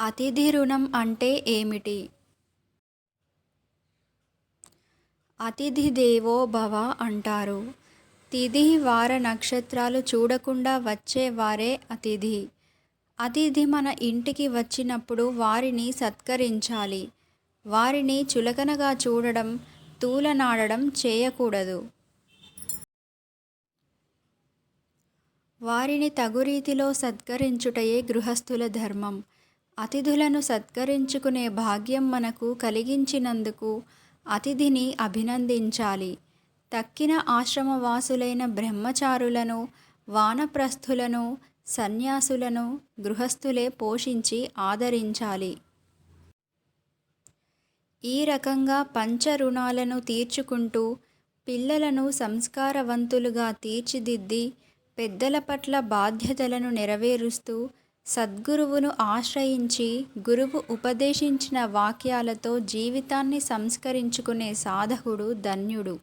అతిథి రుణం అంటే ఏమిటి? అతిథి దేవో భవ అంటారు. తిథి వార నక్షత్రాలు చూడకుండా వచ్చే వారే అతిథి. అతిథి మన ఇంటికి వచ్చినప్పుడు వారిని సత్కరించాలి. వారిని చులకనగా చూడడం తూలనాడడం చేయకూడదు. వారిని తగు రీతిలో సత్కరించుటయే గృహస్థుల ధర్మం. అతిథులను సత్కరించుకునే భాగ్యం మనకు కలిగించినందుకు అతిథిని అభినందించాలి. తక్కిన ఆశ్రమవాసులైన బ్రహ్మచారులను వానప్రస్థులను సన్యాసులను గృహస్థులే పోషించి ఆదరించాలి. ఈ రకంగా పంచ రుణాలను తీర్చుకుంటూ పిల్లలను సంస్కారవంతులుగా తీర్చిదిద్ది పెద్దల పట్ల బాధ్యతలను నెరవేరుస్తూ సద్గురువును ఆశ్రయించి గురువు ఉపదేశించిన వాక్యాలతో జీవితాన్ని సంస్కరించుకునే సాధకుడు ధన్యుడు.